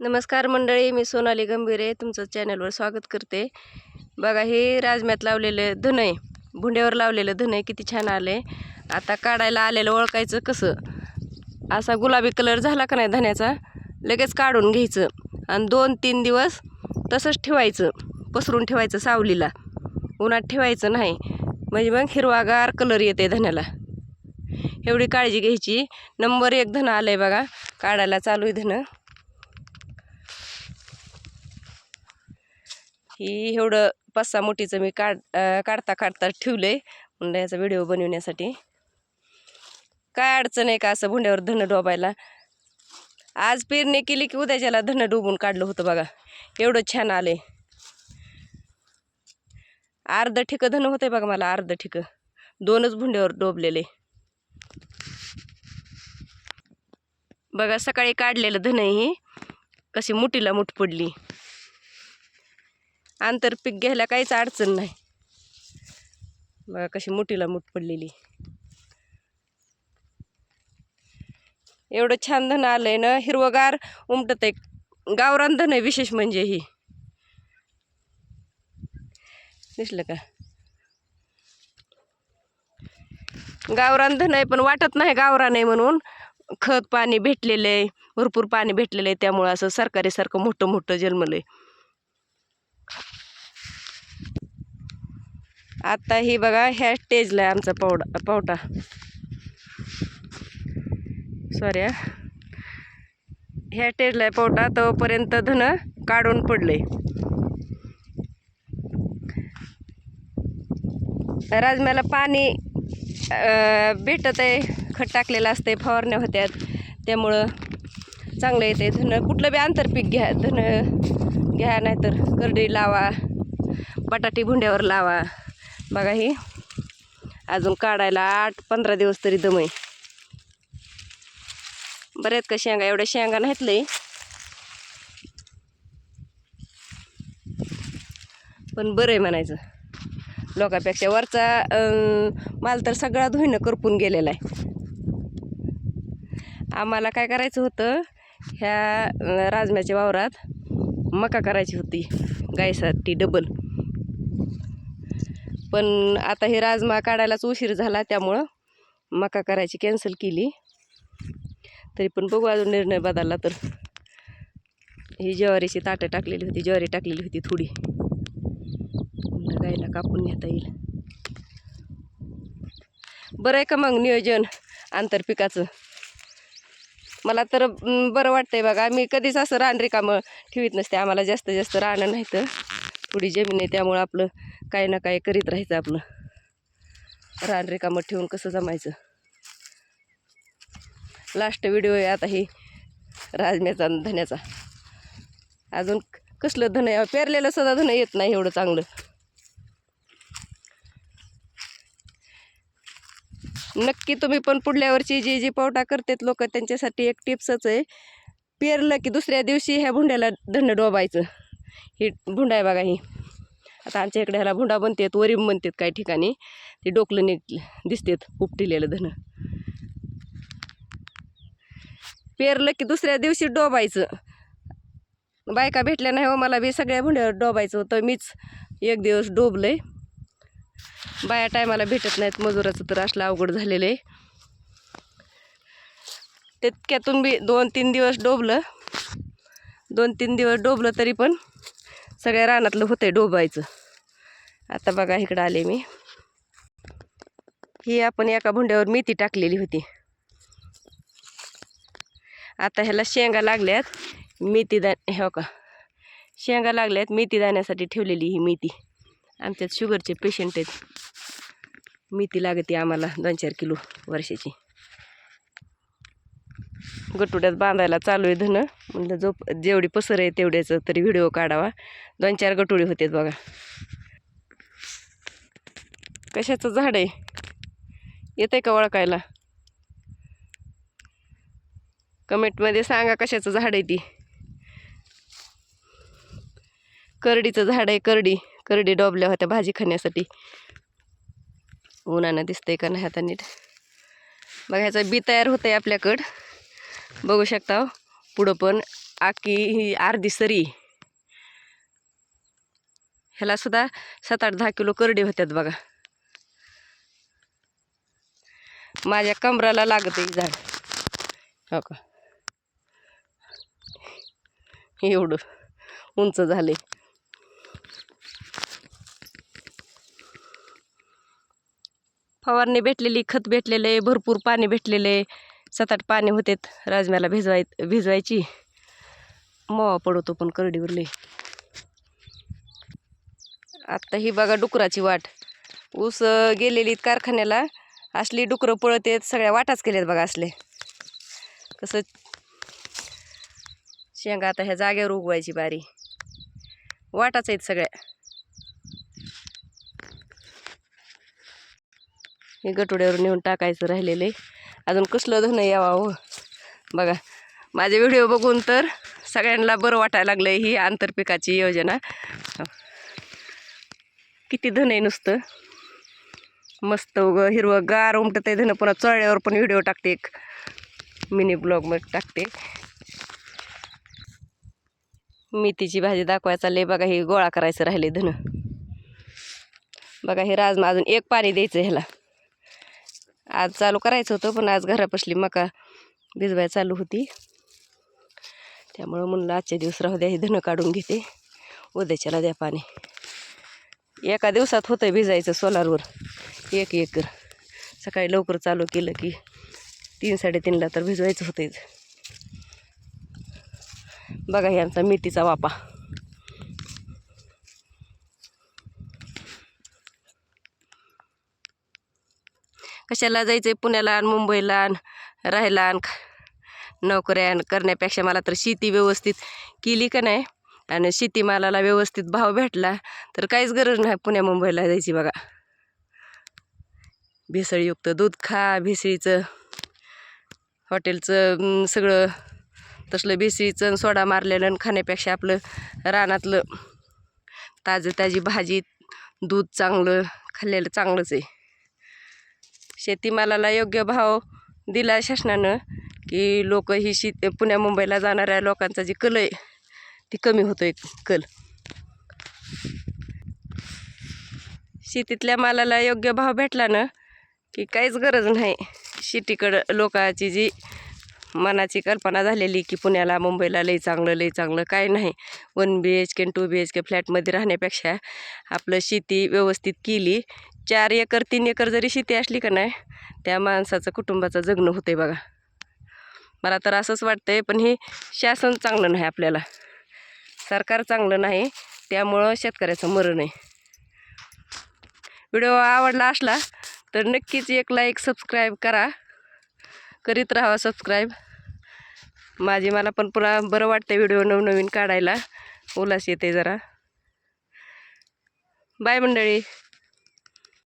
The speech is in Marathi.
नमस्कार मंडळी मी सोनाली गंभीरे तुमचं चॅनलवर स्वागत करते. बघा हे राजम्यात लावलेलं धन आहे भुंड्यावर लावलेलं धन आहे किती छान आले आता काढायला आलेलं ओळखायचं कसं? असा गुलाबी कलर झाला का नाही धन्याचा? लगेच काढून घ्यायचं आणि दोन तीन दिवस तसंच ठेवायचं पसरून ठेवायचं सावलीला. उन्हात ठेवायचं नाही म्हणजे मग हिरवागार कलर येते धन्याला. एवढी काळजी घ्यायची. नंबर एक धन आलं आहे बघा काढायला चालू आहे धनं. ही एवढं पाच सहा मोठीचं मी काढ काढता काढता ठेवलं आहे म्हणलं याचा व्हिडिओ बनवण्यासाठी. काय अडचण आहे का असं भुंड्यावर धनं डोबायला? आज पेरणी केली की उद्या ज्याला धनं डोबून काढलं होतं बघा. एवढं छान आले अर्धं ठिकं धनं आहे बघा मला अर्धं ठिकं. दोनच भुंड्यावर डोबलेले. बघा सकाळी काढलेलं धन ही कशी मुठीला मुठ पडली. आंतरपीक घ्यायला काहीच अडचण नाही. बघा कशी मुठीला मूठ पडलेली. एवढं छान धन आलंय ना हिरवगार उमटत आहे. गावरान धन आहे विशेष म्हणजे ही. दिसलं का? गावरान धन आहे पण वाटत नाही गावरान आहे म्हणून. खत पाणी भेटलेलं आहे भरपूर पाणी भेटलेलं आहे त्यामुळं असं सरकारीसारखं मोठं मोठं जन्मलं आहे आता ही बघा ह्या स्टेजला आहे आमचा पावडा पावटा. सॉरी ह्या स्टेजला आहे पावटा तोपर्यंत धन काढून पडले. राजम्याला पाणी भेटत आहे खत टाकलेलं असते फवारण्या होत्यात त्यामुळं चांगलं येते धन कुठलं बी आंतरपीक घ्या धन घ्या नाहीतर करडी लावा बटाटी भुंड्यावर लावा. बघा ही. अजून काढायला आठ पंधरा दिवस तरी दम आहे. बऱ्याच का शेंगा? एवढ्या शेंगा नाहीत लई. पण बरं आहे म्हणायचं. लोकांपेक्षा वरचा माल तर सगळा धुईनं करपून गेलेला आहे. आम्हाला काय करायचं होतं? ह्या राजम्याच्या वावरात मका करायची होती. गायसाठी डबल पण आता हे राजमा काढायलाच उशीर झाला त्यामुळं मका करायची कॅन्सल केली. तरी पण बघू अजून निर्णय बदलला तर. ही ज्वारीची ताटं टाकलेली होती ज्वारी टाकलेली होती थोडी. गायला कापून घेता येईल. बरं आहे का मग नियोजन आंतरपिकाचं मला तर बरं वाटतंय बघा. मी कधीच असं रान रिकामं ठेवीत नसते. आम्हाला जास्त जास्त राहणं नाही तर थोडी जमीन आहे त्यामुळं आपलं काही ना काही करीत राहायचं आपलं. रान रिकामं ठेवून कसं जमायचं? लास्ट व्हिडिओ आहे आता ही राजम्याचा आणि धन्याचा. अजून कसलं धन पेरलेलं सुद्धा धन येत नाही एवढं चांगलं. नक्की तुम्ही पण पुढल्या वर्षी जी जी पावटा करतात लोक त्यांच्यासाठी एक टिप्सच आहे. पेरलं की दुसऱ्या दिवशी ह्या भुंड्याला धन डोबायचं. ही भुंडा आहे बघा ही. आता आमच्या इकडे ह्याला भुंडा बनतात वरी बनतात काही ठिकाणी. ते डोकलं निघ दिसतात उपटिलेलं धन. पेरलं की दुसऱ्या दिवशी डोबायचं. बायका भेटल्या नाही हो मला बी सगळ्या भुंड्यावर डोबायचं होतं. मीच एक दिवस डोबलंय. बाया टायमाला भेटत नाहीत मजुराचं तर असलं अवघड झालेलं आहे. तितक्यातून बी दोन तीन दिवस डोबलं. दोन तीन दिवस डोबलं तरी पण सगळ्या रानातलं होतंय डोबायचं. आता बघा इकडं आले मी. ही आपण एका भुंड्यावर मेथी टाकलेली होती. आता ह्याला शेंगा लागल्यात. मेथी दा हो का? शेंगा लागल्यात मेथी दाण्यासाठी ठेवलेली ही मेथी. आमच्यात शुगरचे पेशंट आहेत. मेथी लागते आम्हाला दोन चार किलो वर्षाची. गटुड्यात बांधायला चालू आहे धनं. म्हणलं जो जेवढी पसर आहे तेवढ्याचं तरी व्हिडिओ काढावा. दोन चार गटुडे होते बघा. कशाचं झाड आहे? येतंय का ओळखायला? कमेंटमध्ये सांगा कशाचं झाड आहे ती. करडीचं झाड आहे करडी. करडी डोबल्या होत्या भाजी खाण्यासाठी. उन्हानं दिसतंय का नाही आता नीट? बघा ह्याचं बी तयार होतं आहे आपल्याकडं. बघू शकता हो. पुढं पण आकी ही अर्धी सरी. ह्याला सुद्धा सात आठ दहा किलो करडे होत्यात बघा. माझ्या कमराला लागत एक झाड. हो का? एवढं उंच झाले फवारणी भेटलेली खत भेटलेले भरपूर पाणी भेटलेले सात आठ पाणी होतेत राजम्याला भिजवाय भिजवायची. मोवा पडतो पण करडीवर लई आत्ता ही बघा डुकराची वाट. ऊस गेलेली कारखान्याला. असली डुकरं पळत आहेत सगळ्या वाटाच केल्यात बघा असले. कसं शेंगा आता ह्या जागेवर उगवायची बारी. वाटाच आहेत सगळ्या. हे गटुड्यावर नेऊन टाकायचं राहिलेलं आहे अजून कसलं धन यावा हो बघा माझे व्हिडिओ बघून तर सगळ्यांना बरं वाटायला लागलं ही आंतरपिकाची योजना. किती धन आहे नुसतं. मस्त उगं हिरवं गार उमटत आहे धन. पुन्हा चळल्यावर पण व्हिडिओ टाकते एक. मिनी ब्लॉगमध्ये टाकते. मेथीची भाजी दाखवायला चालली बघा हे गोळा करायचं राहिले धन. बघा हे राजमा अजून एक पाणी द्यायचं ह्याला. आज चालू करायचं होतं पण आज घरापसली मका भिजवाय चालू होती. त्यामुळं म्हणलं आजच्या दिवस राहू द्या हे धनं काढून घेते. उद्याच्याला द्या पाणी. एका दिवसात होतं भिजायचं सोलारवर. एक एकर. सकाळी लवकर चालू केलं की तीन साडेतीनला तर भिजवायचं होतं बघा हे आमचा मेथीचा वापा. कशाला जायचं पुण्याला आणि मुंबईला आणि राहायला आणि नोकऱ्या आणि करण्यापेक्षा मला तर शेती व्यवस्थित केली का नाही? आणि शेतीमालाला व्यवस्थित भाव भेटला तर काहीच गरज नाही पुण्या मुंबईला जायची बघा. भेसळयुक्त दूध खा भेसळीचं हॉटेलचं सगळं तसलं भेसळीचं सोडा मारलेलं आणि खाण्यापेक्षा आपलं रानातलं ताजं ताजी भाजी दूध चांगलं खाल्लेलं चांगलंच आहे. शेतीमालाला योग्य भाव दिला शासनानं की लोक ही शेत पुण्या मुंबईला जाणाऱ्या लोकांचा जी कल आहे ती कमी होतो एक कल. शेतीतल्या मालाला योग्य भाव भेटला ना की काहीच गरज नाही. शेतीकडं लोकांची जी मनाची कल्पना झालेली की पुण्याला मुंबईला लई चांगलं लई चांगलं काय नाही. One B H K two B H K फ्लॅटमध्ये राहण्यापेक्षा आपलं शेती व्यवस्थित केली. चार एकर तीन एकर जरी शेती असली का नाही त्या माणसाचं कुटुंबाचं जगणं होतं बघा. मला तर असंच वाटतंय पण हे शासन चांगलं नाही आपल्याला. सरकार चांगलं नाही त्यामुळं शेतकऱ्याचं मरण आहे. व्हिडिओ आवडला असला तर नक्कीच एक लाईक सबस्क्राईब करा. करीत राहा सबस्क्राईब माझी मला पण पुन्हा बरं वाटतं व्हिडिओ नवनवीन काढायला. उलास येते जरा. बाय मंडळी.